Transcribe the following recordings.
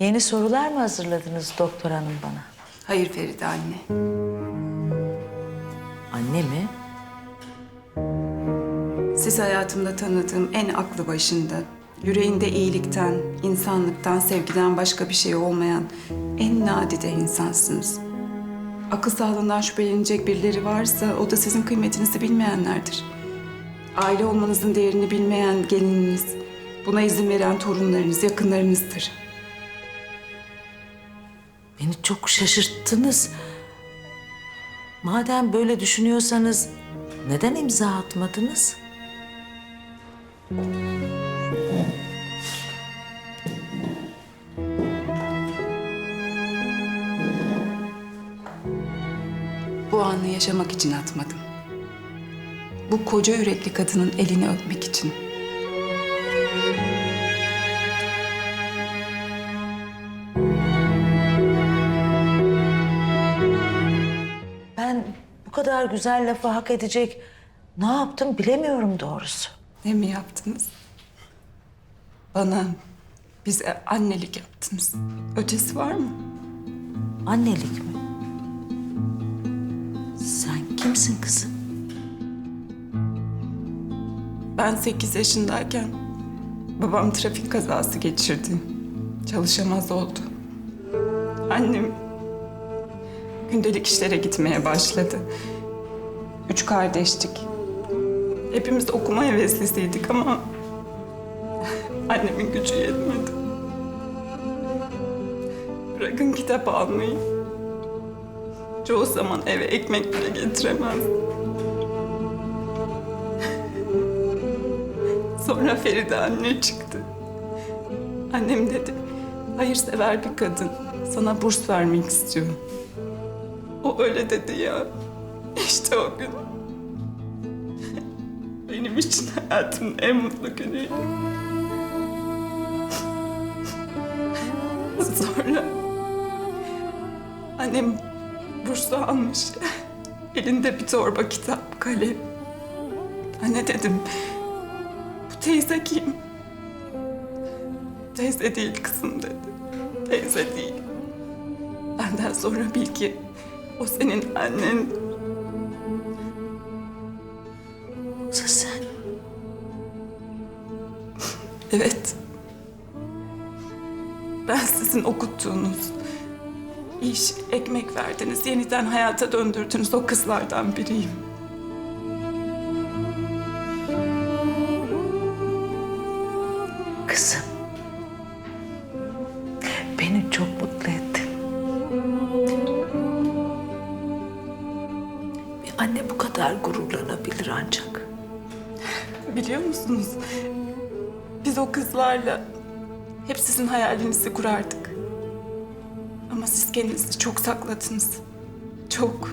Yeni sorular mı hazırladınız doktor hanım bana? Hayır Feride anne. Anne mi? Siz hayatımda tanıdığım en aklı başında, yüreğinde iyilikten, insanlıktan, sevgiden başka bir şey olmayan en nadide insansınız. Akıl sağlığından şüphelenecek birileri varsa o da sizin kıymetinizi bilmeyenlerdir. Aile olmanızın değerini bilmeyen gelininiz, buna izin veren torunlarınız, yakınlarınızdır. Çok şaşırttınız. Madem böyle düşünüyorsanız neden imza atmadınız? Bu anı yaşamak için atmadım. Bu koca yürekli kadının elini öpmek için. Kadar güzel lafı hak edecek ne yaptım bilemiyorum doğrusu. Ne mi yaptınız? Bana, bize annelik yaptınız. Ötesi var mı? Annelik mi? Sen kimsin kızım? Ben 8 yaşındayken babam trafik kazası geçirdi. Çalışamaz oldu. Annem gündelik işlere gitmeye başladı. Üç kardeştik. Hepimiz okuma heveslisiydik ama annemin gücü yetmedi. Bırakın kitap almayı. Çoğu zaman eve ekmek bile getiremez. Sonra Feride anne çıktı. Annem dedi, hayırsever bir kadın. Sana burs vermek istiyor. O öyle dedi ya. İşte o gün. Benim için hayatımın en mutlu günüydü. Sonra annem bursu almış. Elinde bir torba kitap, kalem. Anne dedim, bu teyze kim? Teyze değil kızım dedi. Teyze değil. Benden sonra bil ki o senin annen. Evet. Ben sizin okuttuğunuz, iş, ekmek verdiniz, yeniden hayata döndürdünüz o kızlardan biriyim. kızım. Beni çok mutlu ettin. Bir anne bu kadar gururlanabilir ancak. Biliyor musunuz? Biz o kızlarla hep sizin hayalinizi kurardık. Ama siz kendinizi çok sakladınız. Çok.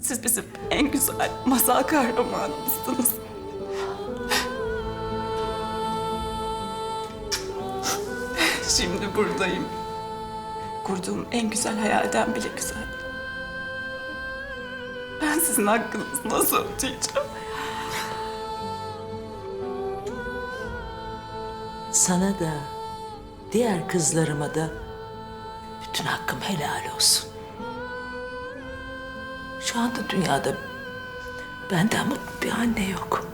Siz bizim en güzel masal kahramanımızsınız. Şimdi buradayım. Kurduğum en güzel hayalden bile güzel. Ben sizin hakkınızı nasıl ödeyeceğim? Sana da, diğer kızlarıma da bütün hakkım helal olsun. Şu anda dünyada benden mutlu bir anne yok.